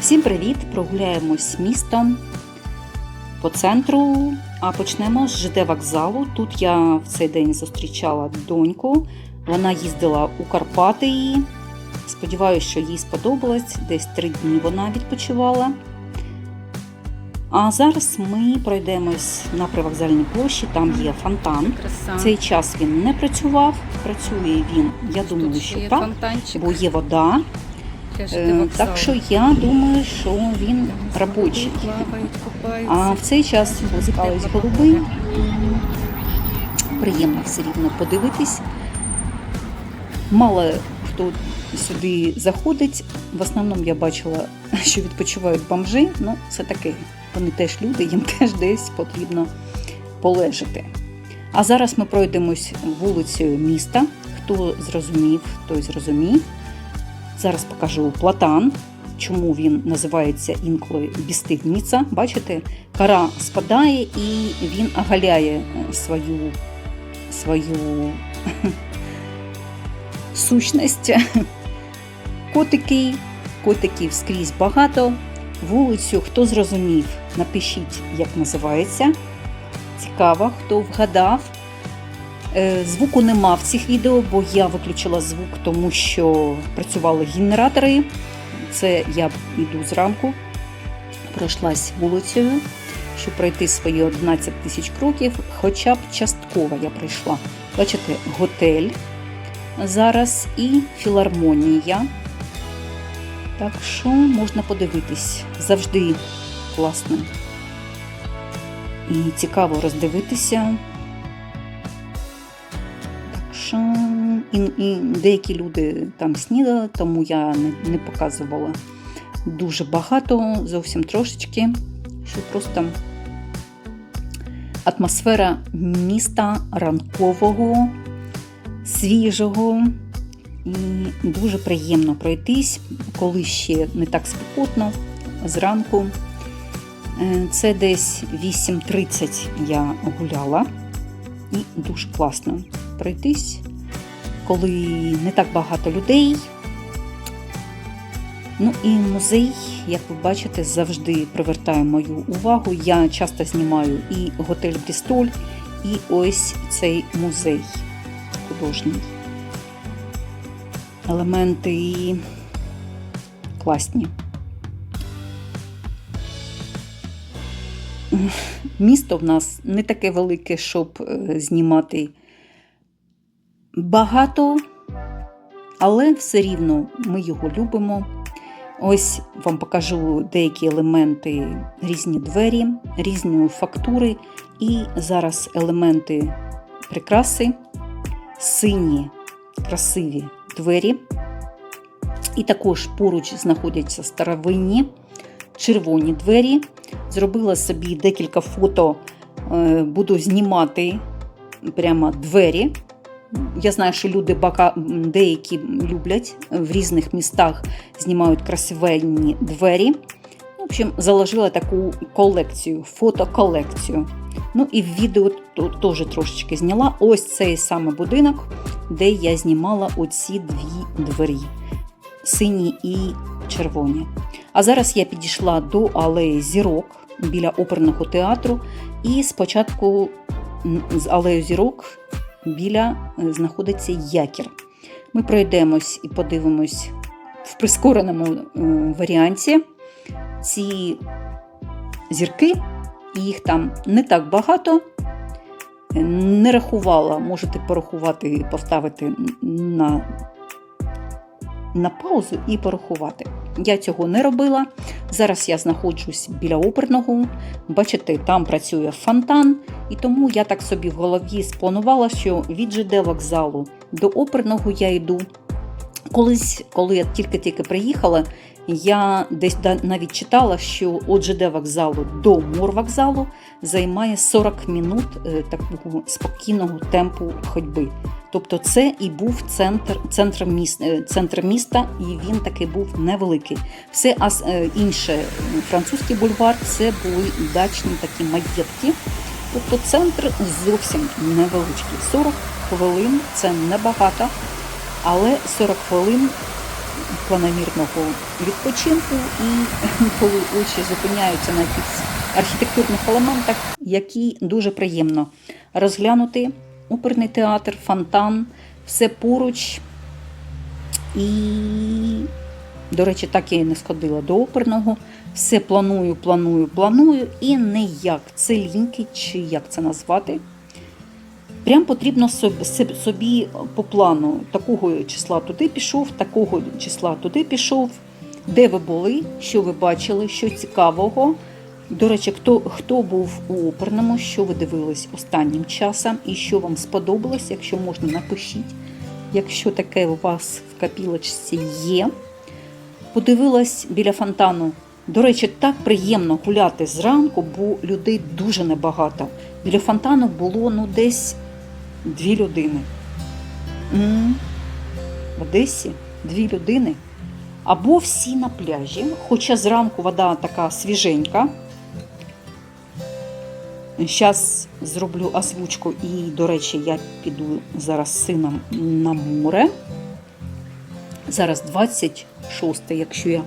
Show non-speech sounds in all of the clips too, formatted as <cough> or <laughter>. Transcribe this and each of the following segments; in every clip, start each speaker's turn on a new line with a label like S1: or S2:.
S1: Всім привіт! Прогуляємось містом по центру, а почнемо з ЖД вокзалу. Тут я в цей день зустрічала доньку. Вона їздила у Карпати. Сподіваюся, що їй сподобалось. Десь три дні вона відпочивала. А зараз ми пройдемось на привокзальній площі, там є фонтан.
S2: Краса.
S1: Цей час він не працював. Працює він, я думаю, що так, бо є вода. Так що я думаю, що він робочий. А в цей час пускались голуби. Приємно все рівно подивитись. Мало хто сюди заходить. В основному я бачила, <laughs> що відпочивають бомжи. Ну, це таке. Вони теж люди, їм <laughs> теж десь потрібно полежати. А зараз ми пройдемось вулицею міста. Хто зрозумів, той зрозумів. Зараз покажу платан. Чому він називається інколи бістигніця. Бачите, кора спадає і він оголяє е, свою, свою <laughs> сущність. Котики, котиків скрізь багато. Вулицю, хто зрозумів, напишіть, як називається. Цікаво, хто вгадав. Е, Звуку нема в цих відео, бо я виключила звук, тому що працювали генератори. Це я йду зранку, пройшлась вулицею, щоб пройти свої 11 тисяч кроків, хоча б частково я прийшла. Бачите, готель зараз і філармонія. Так що можна подивитись. Завжди класно. І цікаво роздивитися. І, і деякі люди там снідали, тому я не, не показувала дуже багато, зовсім трошечки, що просто атмосфера міста ранкового, свіжого. І дуже приємно пройтись, коли ще не так спекотно зранку. Е, Це десь 8.30 я гуляла, і дуже класно пройтись, коли не так багато людей. Ну і музей, як ви бачите, завжди привертає мою увагу. Я часто знімаю і готель Брістоль, і ось цей музей художній. Елементи класні. Місто в нас не таке велике, щоб е, знімати багато, але все рівно ми його любимо. Ось вам покажу деякі елементи, різні двері, різні фактури і зараз елементи прикраси, сині красиві двері. І також поруч знаходяться старовинні червоні двері. Зробила собі декілька фото, е, буду знімати прямо двері. Я знаю, що люди бака, деякі люблять в різних містах знімають красивенні двері. В общем, заложила таку колекцію, фотоколекцію. Ну і в відео теж трошечки зняла. Ось цей саме будинок, де я знімала оці дві двері: сині і червоні. А зараз я підійшла до алеї зірок біля оперного театру. І спочатку з алею зірок біля е, знаходиться якір. Ми пройдемось і подивимось в прискореному е, варіанті ці зірки, їх там не так багато. Не рахувала, можете порахувати, поставити на, на паузу і порахувати. Я цього не робила. Зараз я знаходжусь біля оперного. Бачите, там працює фонтан, і тому я так собі в голові спланувала, що від ЖД вокзалу до оперного я йду. Колись, коли я тільки-тільки приїхала, я десь навіть читала, що від ЖД вокзалу до морвокзалу займає 40 минут е, такого спокійного темпу ходьби. Тобто це і був центр, центр, міста, центр міста, і він такий був невеликий. Все е, інше, е, французький бульвар, це були дачні такі маєтки. Тобто центр зовсім невеличкий. 40 хвилин це небагато, але 40 хвилин планомірного відпочинку, і <laughs> коли очі зупиняються на якихось архітектурних елементах, які дуже приємно розглянути. Оперний театр, фонтан, все поруч. І, до речі, так я і не сходила до оперного. Все планую, планую, планую, і ніяк це ліньки, чи як це назвати. Прям потрібно собі по плану такого числа туди пішов, такого числа туди пішов. Де ви були, що ви бачили, що цікавого. До речі, хто, хто був у оперному, що ви дивились останнім часом і що вам сподобалось, якщо можна, напишіть, якщо таке у вас в капілочці є. Подивилась біля фонтану. До речі, так приємно гуляти зранку, бо людей дуже небагато. Біля фонтану було ну, десь дві людини. В Одесі дві людини. Або всі на пляжі, хоча зранку вода така свіженька. Зараз зроблю озвучку і, до речі, я піду зараз з сином на море. Зараз 26, якщо я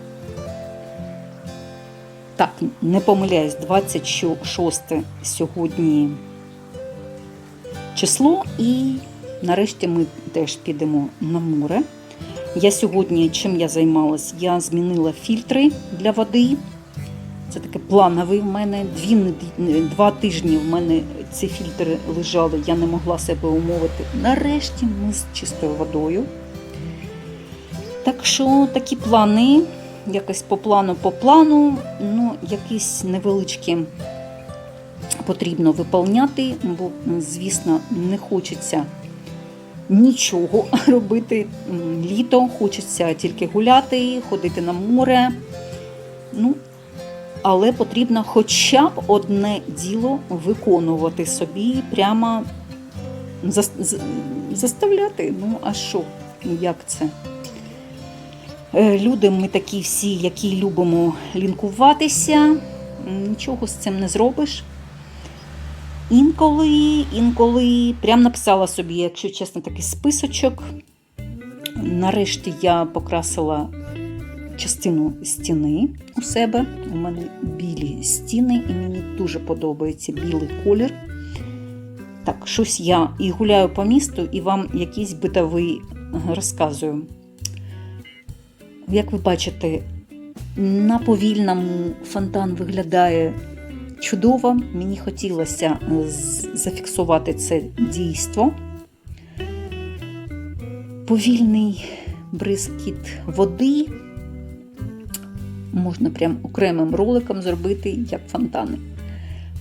S1: так, не помиляюсь, 26 сьогодні число, і нарешті ми теж підемо на море. Я сьогодні, чим я займалась, я змінила фільтри для води. Це таке плановий в мене. Дві, два тижні в мене ці фільтри лежали, я не могла себе умовити. Нарешті ми з чистою водою. Так що такі плани, якось по плану, по плану, ну, якісь невеличкі потрібно виповняти, бо, звісно, не хочеться нічого <laughs> робити. Літо хочеться тільки гуляти, ходити на море. Ну, але потрібно хоча б одне діло виконувати собі, прямо зас- з- заставляти. Ну, а що? Як це? Е, Люди ми такі всі, які любимо лінкуватися, нічого з цим не зробиш. Інколи, інколи прям написала собі, якщо чесно, такий списочок. Нарешті я покрасила частину стіни у себе. У мене білі стіни, і мені дуже подобається білий колір. Так, щось я і гуляю по місту, і вам якийсь битовий е, розказую. Як ви бачите, на повільному фонтан виглядає чудово. Мені хотілося е, зафіксувати це дійство. Повільний бризкіт води. Можна прям окремим роликом зробити, як фонтани.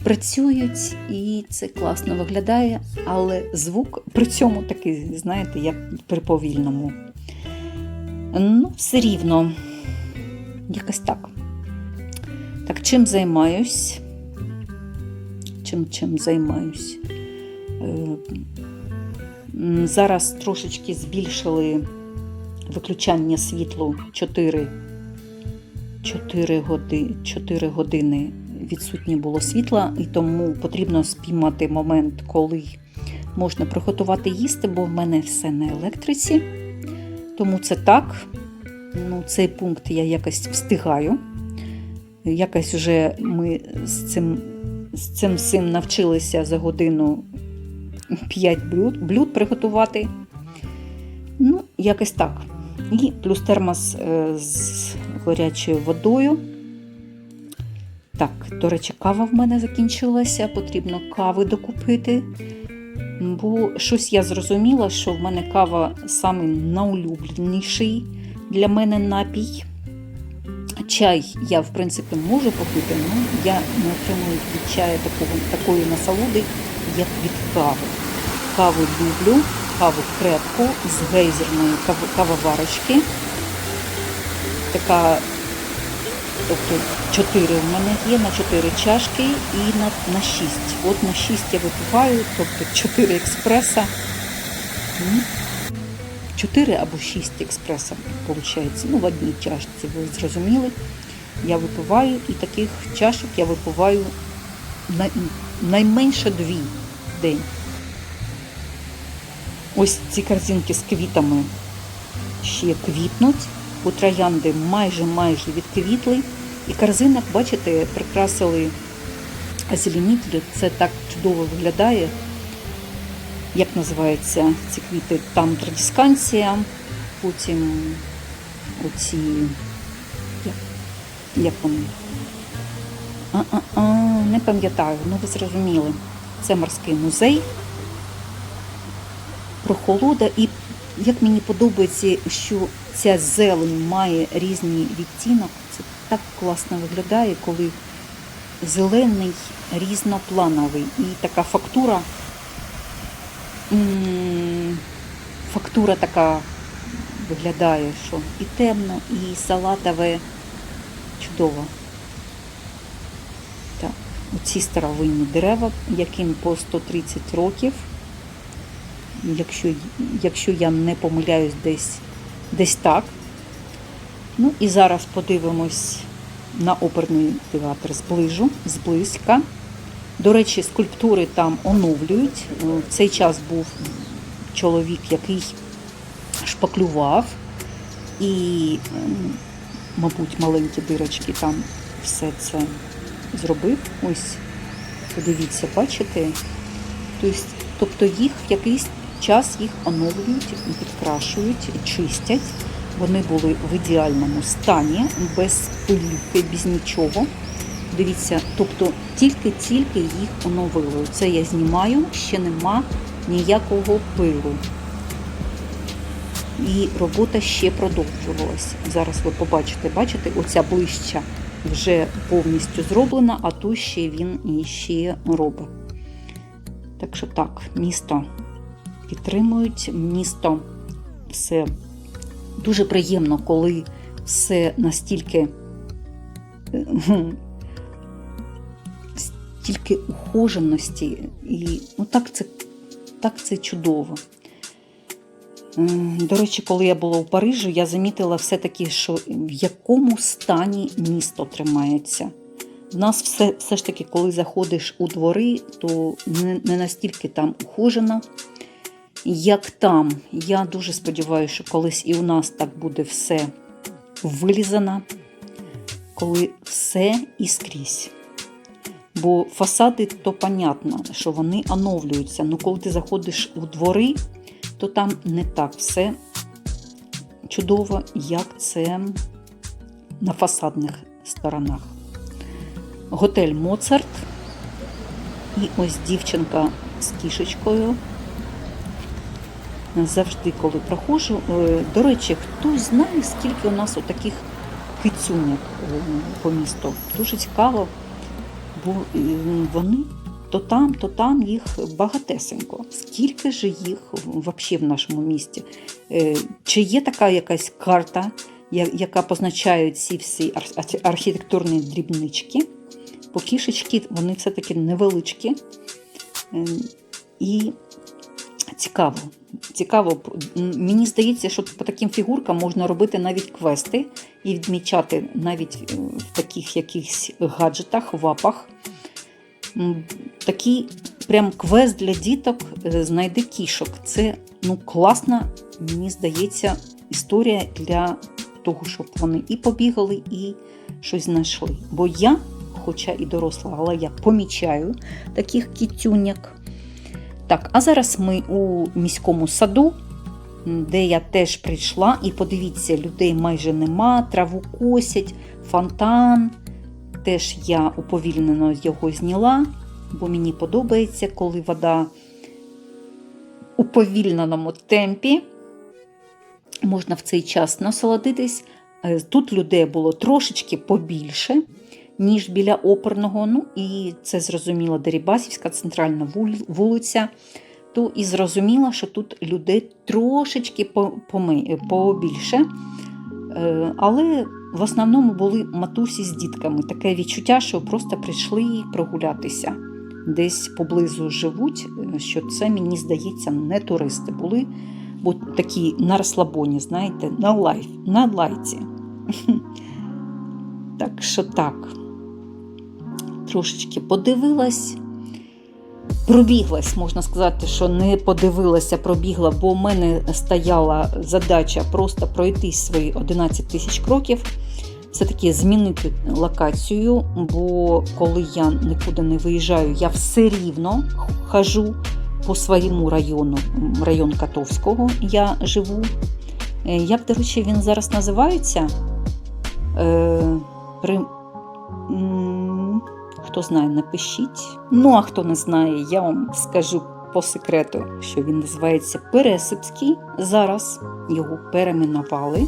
S1: Працюють і це класно виглядає, але звук при цьому такий, знаєте, як при повільному. Ну, все рівно. Якось так. Так, чим займаюсь? Чим чим займаюсь? Е, Зараз трошечки збільшили виключання світлу 4, 4, годи, 4 години відсутнє було світла, і тому потрібно спіймати момент, коли можна приготувати їсти, бо в мене все на електриці. Тому це так. Ну, цей пункт я якось встигаю. Якось вже ми з цим, з цим всім навчилися за годину 5 блюд, блюд приготувати. Ну, якось так. І плюс термос е, з гарячою водою. Так, до речі, кава в мене закінчилася, потрібно кави докупити. Бо щось я зрозуміла, що в мене кава самий найулюбленіший для мене напій. Чай я, в принципі, можу попити, але я не отримую від чаю такого, такої насолоди, як від кави. Каву люблю, каву крепку з гейзерної кав- кавоварочки. Така, тобто 4 в мене є на 4 чашки і на, на 6. От на 6 я випиваю, тобто 4 експреса. М. 4 або 6 експресо, виходить, ну, в одній чашці, ви зрозуміли. Я випиваю, і таких чашок я випиваю найменше дві в день. Ось ці корзинки з квітами ще квітнуть. Бо троянди майже майже відквітли. І корзинок, бачите, прикрасили озеленителю. Це так чудово виглядає. Як називаються ці квіти? Там традисканція, потім оці. Як, як вони? А-а-а, не пам'ятаю, ну ви зрозуміли. Це морський музей. Прохолода. І як мені подобається, що ця зелень має різний відтінок. Це так класно виглядає, коли зелений, різноплановий. І така фактура. Фактура така виглядає, що і темно, і салатове. Чудово. Так, оці старовинні дерева, яким по 130 років. Якщо, якщо я не помиляюсь десь, десь так. Ну і зараз подивимось на оперний театр зближу, зблизька. До речі, скульптури там оновлюють. Е, В цей час був чоловік, який шпаклював, і, ем, мабуть, маленькі дирочки там все це зробив. Ось, подивіться, бачите? Тобто їх в якийсь час їх оновлюють, підкрашують, чистять. Вони були в ідеальному стані, без пилюки, без нічого. Дивіться, тобто тільки-тільки їх оновили. Це я знімаю, ще нема ніякого пилу. І робота ще продовжувалась. Зараз ви побачите, бачите, оця ближча вже повністю зроблена, а ту ще він іще робить. Так що так, місто підтримують, місто все дуже приємно, коли все настільки е, стільки ухоженості, і ну так це, так це чудово. До речі, коли я була у Парижі, я замітила все-таки, що в якому стані місто тримається. В нас все, все ж таки, коли заходиш у двори, то не, не настільки там ухожено, як там. Я дуже сподіваюся, що колись і у нас так буде все вилізано, коли все і скрізь. Бо фасади, то понятно, що вони оновлюються. Ну коли ти заходиш у двори, то там не так все чудово, як це на фасадних сторонах. Готель Моцарт. І ось дівчинка з кішечкою. Завжди, коли проходжу. Е, До речі, хтось знає, скільки у нас таких кицюнyak е, по місту. Дуже цікаво, бо е, вони то там, то там їх багатесенько. Скільки ж їх взагалі в нашому місті? Чи є така якась карта, яка позначає ці всі архітектурні дрібнички? Бо кішечки вони все-таки невеличкі. І цікаво. Цікаво, мені здається, що по таким фігуркам можна робити навіть квести і відмічати навіть е, в таких якихось гаджетах, вапах. Такий прям квест для діток е, знайди кішок. Це ну, класна, мені здається, історія для того, щоб вони і побігали, і щось знайшли. Бо я, хоча і доросла, але я помічаю таких кітюняк. Так, а зараз ми у міському саду, де я теж прийшла, і подивіться, людей майже нема, траву косять, фонтан. Теж я уповільнено його зняла, бо мені подобається, коли вода у повільненому темпі. Можна в цей час насолодитись. Е, Тут людей було трошечки побільше, ніж біля оперного. Ну і це зрозуміло Дерибасівська центральна вулиця. То і зрозуміла, що тут людей трошечки по- побільше. Е, Але в основному були матусі з дітками. Таке відчуття, що просто прийшли прогулятися. Десь поблизу живуть, е, що це, мені здається, не туристи були, бо такі на розслабоні, знаєте, на лайф, на лайці. <laughs> Так що так, трошечки подивилась, пробіглась, можна сказати, що не подивилася, пробігла, бо в мене стояла задача просто пройти свої 11 тисяч кроків. Все-таки змінити локацію, бо коли я нікуди не виїжджаю, я все рівно хожу по своєму району, район Катовського я живу. Е, Як, до речі, він зараз називається? Е, при... Хто знає, напишіть. Ну, а хто не знає, я вам скажу по секрету, що він називається Пересипський. Зараз його перейменували.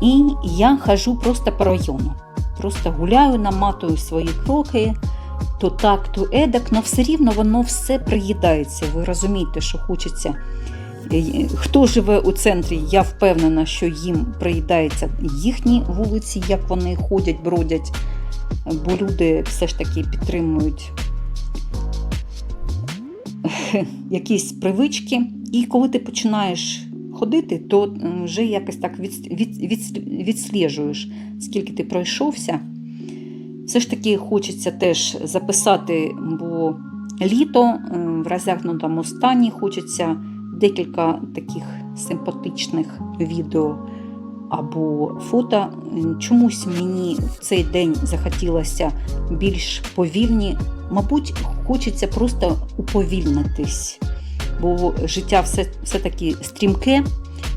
S1: І я хожу просто по району. Просто гуляю, наматую свої кроки, то так, то едак, але все рівно воно все приїдається. Ви розумієте, що хочеться. Е, Хто живе у центрі, я впевнена, що їм приїдаються їхні вулиці, як вони ходять, бродять, бо люди все ж таки підтримують <laughs> якісь привички. І коли ти починаєш ходити, то вже якось так від, від, від, відсліджуєш, скільки ти пройшовся. Все ж таки хочеться теж записати, бо літо е, в розтягнутому стані хочеться декілька таких симпатичних відео або фото. Чомусь мені в цей день захотілося більш повільні. Мабуть, хочеться просто уповільнитись, бо життя все, все-таки стрімке,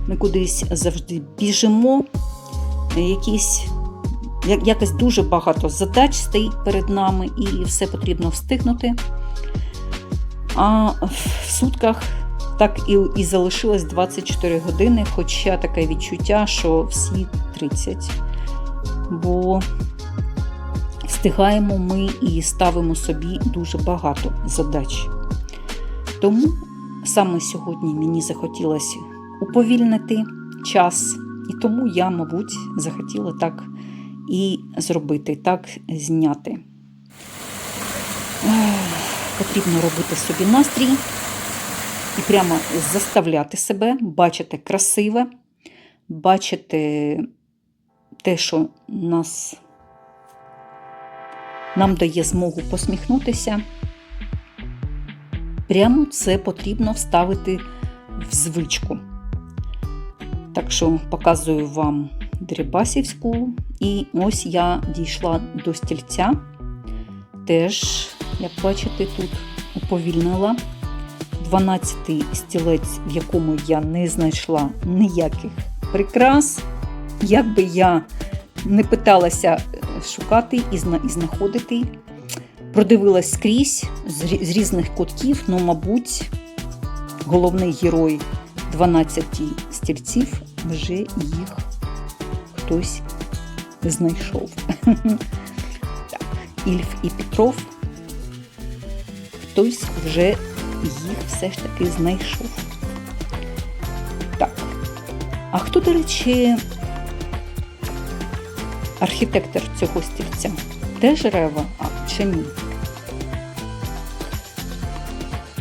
S1: ми кудись завжди біжимо, якісь якось дуже багато задач стоїть перед нами, і все потрібно встигнути. А в сутках так і, і залишилось 24 години, хоча таке відчуття, що всі 30. Бо встигаємо ми і ставимо собі дуже багато задач. Тому саме сьогодні мені захотілося уповільнити час, і тому я, мабуть, захотіла так і зробити, так зняти. Потрібно робити собі настрій і прямо заставляти себе бачити красиве, бачити те, що нас, нам дає змогу посміхнутися. Прямо це потрібно вставити в звичку. Так що показую вам Дерибасівську. І ось я дійшла до стільця. Теж, як бачите, тут уповільнила 12-й стілець, в якому я не знайшла ніяких прикрас. Як би я не питалася шукати і зна- і знаходити, продивилась скрізь з рі- з різних кутків, ну, мабуть, головний герой 12 стільців вже їх хтось знайшов. <laughs> Ільф і Петров. Хтось вже їх все ж таки знайшов. Так. А хто, до речі, архітектор цього стільця? Теж Рева, а чи ні?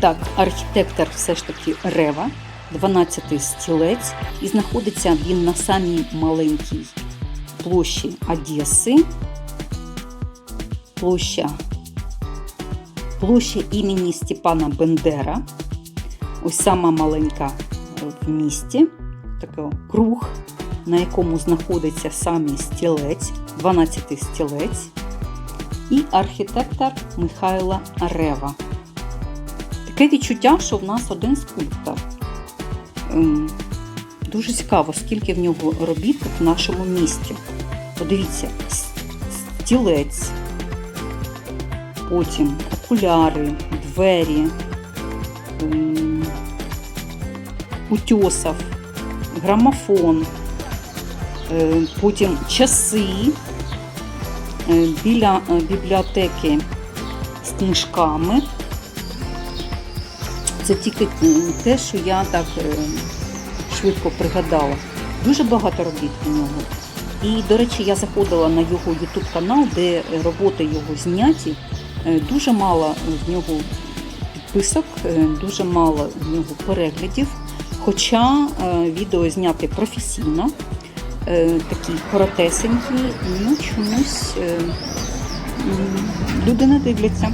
S1: Так, архітектор все ж таки Рева, 12-й стілець, і знаходиться він на самій маленькій площі Одеси. Площа, площа імені Степана Бендера. Ось сама маленька в місті. Такий круг, на якому знаходиться самий стілець, 12-й стілець. І архітектор Михайло Рева. Таке відчуття, що в нас один скульптор. Ем, Дуже цікаво, скільки в нього робіт в нашому місті. Подивіться, стілець, потім окуляри, двері, утьосов, грамофон, е, потім часи е, біля е, бібліотеки з книжками. Це тільки те, що я так швидко пригадала. Дуже багато робіт у нього. І, до речі, я заходила на його YouTube канал, де роботи його зняті. Е, Дуже мало в нього підписок, е, дуже мало в нього переглядів. Хоча е, відео зняти професійно, такі коротесенькі, ну чомусь люди не дивляться.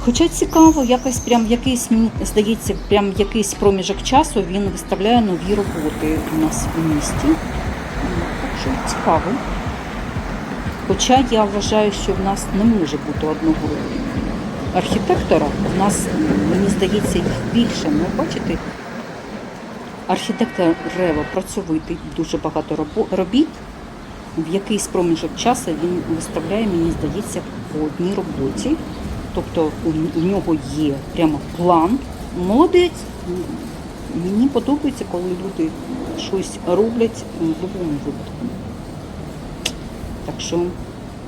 S1: Хоча цікаво, якось прям якийсь, здається, прям якийсь проміжок часу він виставляє нові роботи у нас в місті. Так що цікаво. Хоча я вважаю, що в нас не може бути одного архітектора. У нас, мені здається, їх більше. Ну, бачите, архітектор Рево працьовитий, дуже багато робіт. В якийсь проміжок часу він виставляє, мені здається, по одній роботі. Тобто у, у нього є прямо план. Молодець. Мені подобається, коли люди щось роблять в будь-якому випадку. Так що,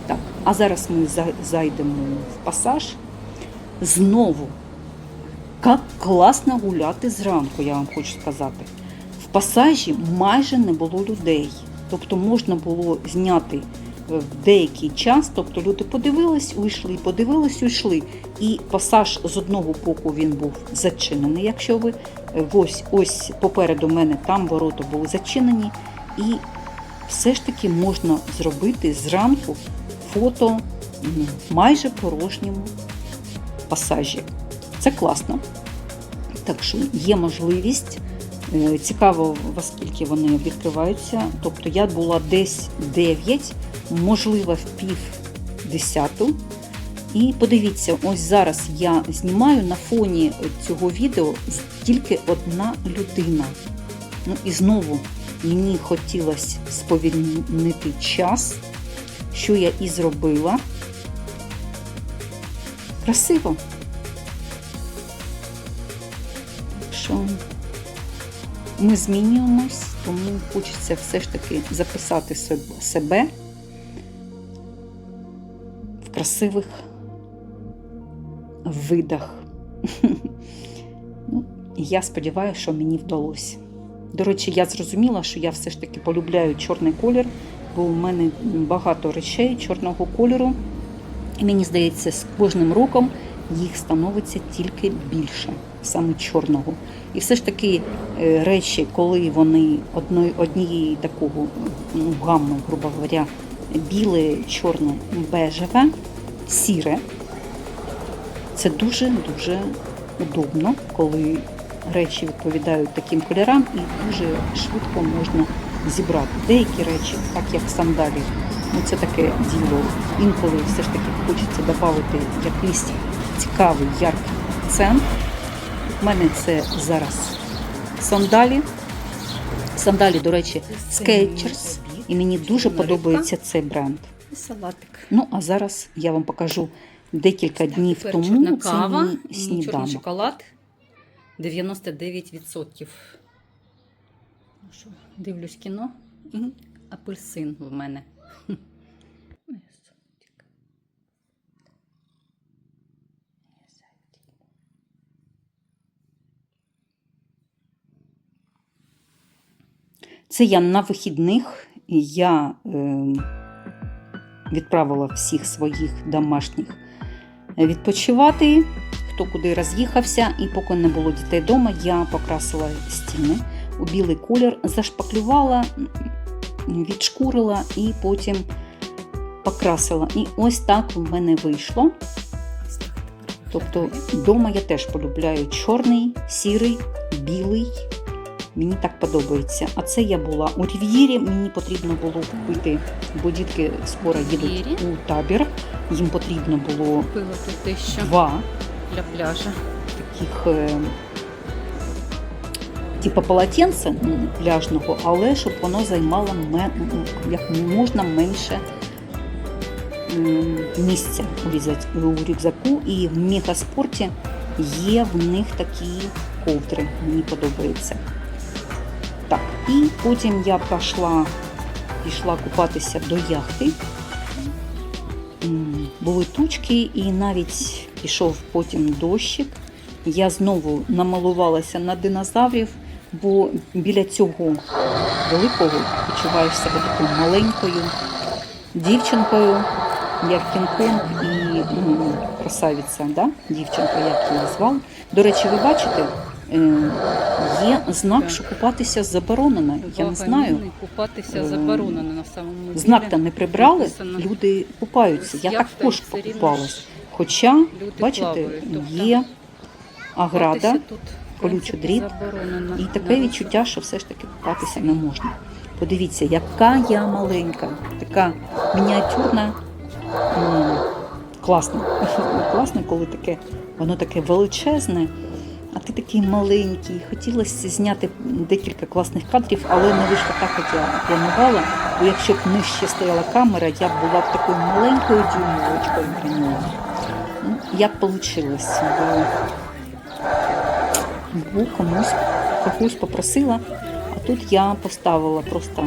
S1: так. А зараз ми зайдемо в пасаж. Знову. Як класно гуляти зранку, я вам хочу сказати. В пасажі майже не було людей. Тобто можна було зняти е, в деякий час, тобто люди подивились, уйшли, подивились, уйшли. І пасаж з одного боку він був зачинений. Якщо ви е, ось ось попереду мене там ворота були зачинені, і все ж таки можна зробити зранку фото м, майже порожньому пасажі. Це класно. Так що є можливість. Е, Цікаво, оскільки вони відкриваються. Тобто я була десь 9, можливо, в пів десяту. І подивіться, ось зараз я знімаю на фоні цього відео тільки одна людина. Ну і знову мені хотілося сповільнити час, що я і зробила. Красиво. Що ми змінюємось, тому хочеться все ж таки записати себе в красивих видах. <laughs> Ну, я сподіваюся, що мені вдалося. До речі, я зрозуміла, що я все ж таки полюбляю чорний колір, бо у мене багато речей чорного кольору. І мені здається, з кожним роком їх становиться тільки більше, саме чорного. І все ж таки е, речі, коли вони однієї такого ну, гамми, грубо говоря, біле, чорне, бежеве, сіре, це дуже-дуже удобно, коли речі відповідають таким кольорам і дуже швидко можна зібрати. Деякі речі, так як сандалі, ну це таке діло. Інколи все ж таки хочеться додати якийсь цікавий, яркий акцент. У мене це зараз сандалі. Сандалі, до речі, Skechers. І мені дуже подобається цей бренд.
S2: Салатик.
S1: Ну, а зараз я вам покажу декілька днів тому. це мій сніданок.
S2: шоколад 99%. Ну що, Дивлюсь кіно. І апельсин в мене.
S1: Це я на вихідних. Я е, відправила всіх своїх домашніх відпочивати, хто куди роз'їхався, і поки не було дітей вдома, я покрасила стіни у білий колір, зашпаклювала, відшкурила і потім покрасила. І ось так у мене вийшло. Тобто вдома я теж полюбляю чорний, сірий, білий. Мені так подобається. А це я була у Рів'єрі. Мені потрібно було купити, бо дітки скоро їдуть у табір. Їм потрібно було
S2: Купила тут дещо
S1: два
S2: для пляжа.
S1: таких типу полотенця пляжного, але щоб воно займало як можна менше місця у рюкзаку. І в мегаспорті є в них такі ковдри. Мені подобається. Так, і потім я пішла, пішла купатися до яхти. Були тучки, і навіть пішов потім дощик. Я знову намалувалася на динозаврів, бо біля цього великого почуваєш себе такою маленькою дівчинкою, як Кінг-Конг і ну, красавиця, да? дівчинка, як її звали. До речі, ви бачите, е, є знак, що купатися заборонено. Я не знаю.
S2: Купатися
S1: Ем,
S2: заборонено на самому
S1: Знак
S2: ділі.
S1: там не прибрали, люди купаються. Я також покупалась. Хоча,
S2: Люди
S1: бачите,
S2: плавають, тобто
S1: є аграда,
S2: тут,
S1: колючий дріт, і таке відчуття, що все ж таки купатися не можна. Подивіться, яка я маленька, така мініатюрна. М, <laughs> Класно. Коли таке, воно таке величезне, а ти такий маленький. Хотілося зняти декілька класних кадрів, але не вийшло так, як я планувала. Бо якщо б нижче стояла камера, я б була б такою маленькою дюймовочкою як вийшло, бо, комусь когось попросила, а тут я поставила просто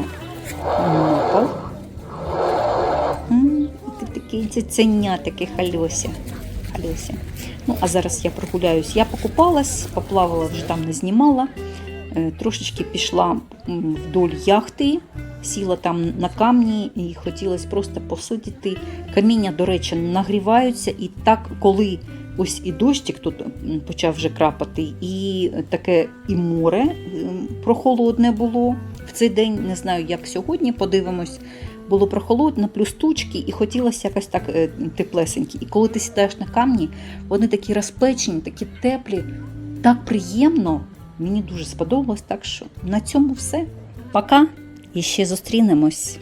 S1: на пол. М, Ти такий цяценя, таке хальося. хальося. Ну, а зараз я прогуляюсь. Я покупалась, поплавала, вже там не знімала. Е, Трошечки пішла вдоль яхти, сіла там на камні і хотілося просто посидіти. Каміння, до речі, нагріваються, і так, коли ось і дощик тут почав вже крапати, і таке і море прохолодне було в цей день. Не знаю, як сьогодні, подивимось. Було прохолодно, плюс тучки, і хотілося якось так е, теплесенькі. І коли ти сідаєш на камні, вони такі розпечені, такі теплі, так приємно. Мені дуже сподобалось, так що на цьому все. Пока і ще зустрінемось.